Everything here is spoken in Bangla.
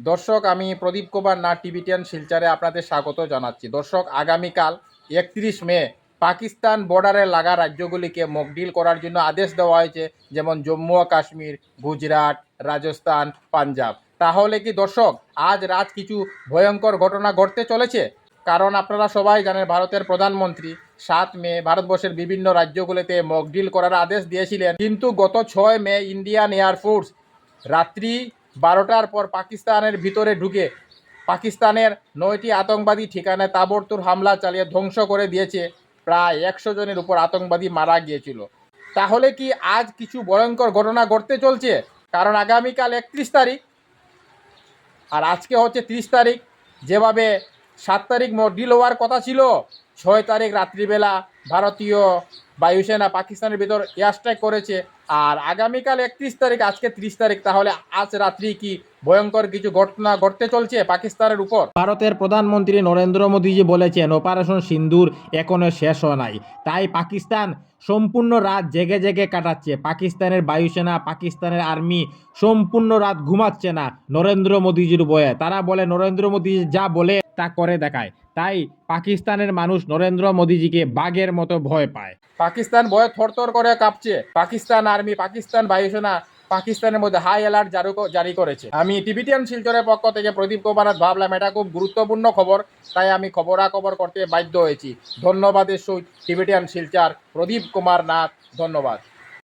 দর্শক, আমি প্রদীপ কুমার না টিভিটিয়ান শিলচারে আপনাদের স্বাগত জানাচ্ছি। দর্শক, আগামীকাল একত্রিশ মে পাকিস্তান বর্ডারে লাগা রাজ্যগুলিকে মকডিল করার জন্য আদেশ দেওয়া হয়েছে, যেমন জম্মু ও কাশ্মীর, গুজরাট, রাজস্থান, পাঞ্জাব। তাহলে কি দর্শক, আজ রাত কিছু ভয়ঙ্কর ঘটনা ঘটতে চলেছে? কারণ আপনারা সবাই জানেন, ভারতের প্রধানমন্ত্রী সাত মে ভারতবর্ষের বিভিন্ন রাজ্যগুলিতে মকডিল করার আদেশ দিয়েছিলেন। কিন্তু গত ছয় মে ইন্ডিয়ান এয়ারফোর্স রাত্রি বারোটার পর পাকিস্তানের ভিতরে ঢুকে পাকিস্তানের নয়টি আতঙ্কবাদী ঠিকানায় তাবড়তোড় হামলা চালিয়ে ধ্বংস করে দিয়েছে। প্রায় একশো জনের উপর আতঙ্কবাদী মারা গিয়েছিল। তাহলে কি আজ কিছু ভয়ঙ্কর ঘটনা ঘটতে চলছে? কারণ আগামীকাল একত্রিশ তারিখ। আর আজকে হচ্ছে ত্রিশ তারিখ। যেভাবে সাত তারিখ ডিল হওয়ার কথা ছিল, ছয় তারিখ রাত্রিবেলা ভারতীয় বায়ুসেনা পাকিস্তানের ভিতর এয়ার স্ট্রাইক করেছে। আর আগামীকাল একত্রিশ তারিখ, আজকে ত্রিশ তারিখ, তাহলে আজ রাত্রি কি ভয়ঙ্কর কিছু ঘটনা ঘটতে চলছে পাকিস্তানের উপর? ভারতের প্রধানমন্ত্রী নরেন্দ্র মোদীজি বলেছেন, অপারেশন সিন্দুর এখনও শেষ হয় নাই। তাই পাকিস্তান সম্পূর্ণ রাত জেগে জেগে কাটাচ্ছে। পাকিস্তানের বায়ুসেনা, পাকিস্তানের আর্মি সম্পূর্ণ রাত ঘুমাচ্ছে না। নরেন্দ্র মোদীজির বয়ে তারা বলে, নরেন্দ্র মোদী যা বলে তা করে দেখায়। তাই পাকিস্তানের মানুষ নরেন্দ্র মোদীজিকে বাঘের মতো ভয় পায়। পাকিস্তান ভয়ে থরথর করে কাঁপছে। পাকিস্তান আর্মি, পাকিস্তান বায়ুসেনা, পাকিস্তানের মধ্যে হাই অ্যালার্ট জারি জারি করেছে। আমি টিভিটিয়ান শিলচরের পক্ষ থেকে প্রদীপ কুমার ভাবলাম, এটা খুব গুরুত্বপূর্ণ খবর, তাই আমি খবরাখবর করতে বাধ্য হয়েছি। ধন্যবাদের সহিত টিভিটিয়ান শিলচার প্রদীপ কুমার নাথ, ধন্যবাদ।